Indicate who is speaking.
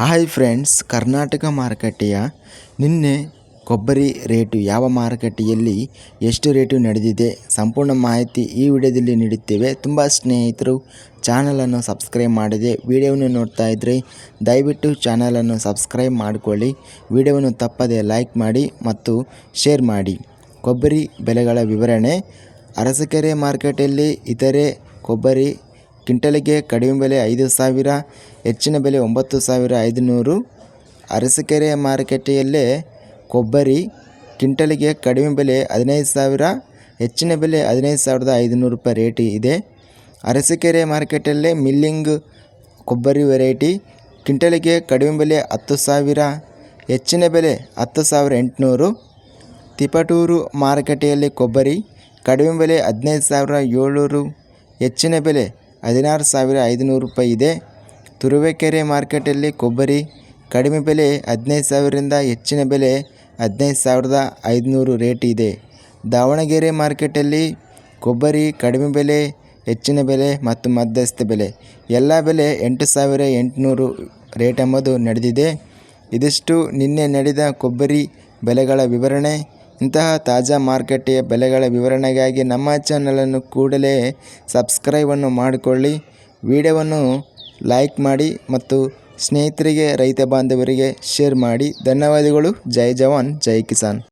Speaker 1: Hi friends Karnataka ಮಾರುಕಟ್ಟೆಯ ನಿನ್ನೆ ಕೊಬ್ಬರಿ ರೇಟು ಯಾವ ಮಾರುಕಟ್ಟೆಯಲ್ಲಿ ಎಷ್ಟು ರೇಟು ನಡೆದಿದೆ ಸಂಪೂರ್ಣ ಮಾಹಿತಿ ಈ ವಿಡಿಯೋದಲ್ಲಿ ನೀಡುತ್ತೇವೆ. ತುಂಬ ಸ್ನೇಹಿತರು ಚಾನಲನ್ನು ಸಬ್ಸ್ಕ್ರೈಬ್ ಮಾಡಿದೆ ವಿಡಿಯೋವನ್ನು ನೋಡ್ತಾ ಇದ್ದರೆ ದಯವಿಟ್ಟು ಚಾನಲನ್ನು ಸಬ್ಸ್ಕ್ರೈಬ್ ಮಾಡಿಕೊಳ್ಳಿ. ವಿಡಿಯೋವನ್ನು ತಪ್ಪದೆ ಲೈಕ್ ಮಾಡಿ ಮತ್ತು ಶೇರ್ ಮಾಡಿ. ಕೊಬ್ಬರಿ ಬೆಲೆಗಳ ವಿವರಣೆ ಅರಸಕೆರೆ ಮಾರ್ಕೆಟಲ್ಲಿ ಇತರೆ ಕೊಬ್ಬರಿ ಕ್ವಿಂಟಲಿಗೆ ಕಡಿಮೆ ಬೆಲೆ ಐದು ಸಾವಿರ, ಹೆಚ್ಚಿನ ಬೆಲೆ ಒಂಬತ್ತು ಸಾವಿರ ಐದುನೂರು. ಅರಸಕೆರೆ ಮಾರುಕಟ್ಟೆಯಲ್ಲೇ ಕೊಬ್ಬರಿ ಕ್ವಿಂಟಲಿಗೆ ಕಡಿಮೆ ಬೆಲೆ ಹದಿನೈದು ಸಾವಿರ, ಹೆಚ್ಚಿನ ಬೆಲೆ ಹದಿನೈದು ಸಾವಿರದ ಐದುನೂರು ರೂಪಾಯಿ ರೇಟ್ ಇದೆ. ಅರಸಕೆರೆ ಮಾರುಕಟ್ಟೆಯಲ್ಲೇ ಮಿಲ್ಲಿಂಗ್ ಕೊಬ್ಬರಿ ವೆರೈಟಿ ಕ್ವಿಂಟಲಿಗೆ ಕಡಿಮೆ ಬೆಲೆ ಹತ್ತು ಸಾವಿರ, ಹೆಚ್ಚಿನ ಬೆಲೆ ಹತ್ತು ಸಾವಿರ ಎಂಟುನೂರು. ತಿಪಟೂರು ಮಾರುಕಟ್ಟೆಯಲ್ಲಿ ಕೊಬ್ಬರಿ ಕಡಿಮೆ ಬೆಲೆ ಹದಿನೈದು ಸಾವಿರ ಏಳ್ನೂರು, ಹೆಚ್ಚಿನ ಬೆಲೆ ಹದಿನಾರು ಸಾವಿರ ಐದುನೂರು ರೂಪಾಯಿ ಇದೆ. ತುರುವೇಕೆರೆ ಮಾರ್ಕೆಟಲ್ಲಿ ಕೊಬ್ಬರಿ ಕಡಿಮೆ ಬೆಲೆ ಹದಿನೈದು ಸಾವಿರದಿಂದ ಹೆಚ್ಚಿನ ಬೆಲೆ ಹದಿನೈದು ಸಾವಿರದ ಐದುನೂರು ರೇಟ್ ಇದೆ. ದಾವಣಗೆರೆ ಮಾರ್ಕೆಟಲ್ಲಿ ಕೊಬ್ಬರಿ ಕಡಿಮೆ ಬೆಲೆ, ಹೆಚ್ಚಿನ ಬೆಲೆ ಮತ್ತು ಮಧ್ಯಸ್ಥ ಬೆಲೆ. ಎಲ್ಲ ಬೆಲೆ ಎಂಟು ಸಾವಿರ ಎಂಟುನೂರು ರೇಟ್ ಎಂಬುದು ನಡೆದಿದೆ. ಇದಿಷ್ಟು ನಿನ್ನೆ ನಡೆದ ಕೊಬ್ಬರಿ ಬೆಲೆಗಳ ವಿವರಣೆ. ಇಂತಹ ತಾಜಾ ಮಾರುಕಟ್ಟೆಯ ಬೆಲೆಗಳ ವಿವರಣೆಗಾಗಿ ನಮ್ಮ ಚಾನಲನ್ನು ಕೂಡಲೇ ಸಬ್ಸ್ಕ್ರೈಬನ್ನು ಮಾಡಿಕೊಳ್ಳಿ. ವಿಡಿಯೋವನ್ನು ಲೈಕ್ ಮಾಡಿ ಮತ್ತು ಸ್ನೇಹಿತರಿಗೆ, ರೈತ ಬಾಂಧವರಿಗೆ ಶೇರ್ ಮಾಡಿ. ಧನ್ಯವಾದಗಳು. ಜೈ ಜವಾನ್, ಜೈ ಕಿಸಾನ್.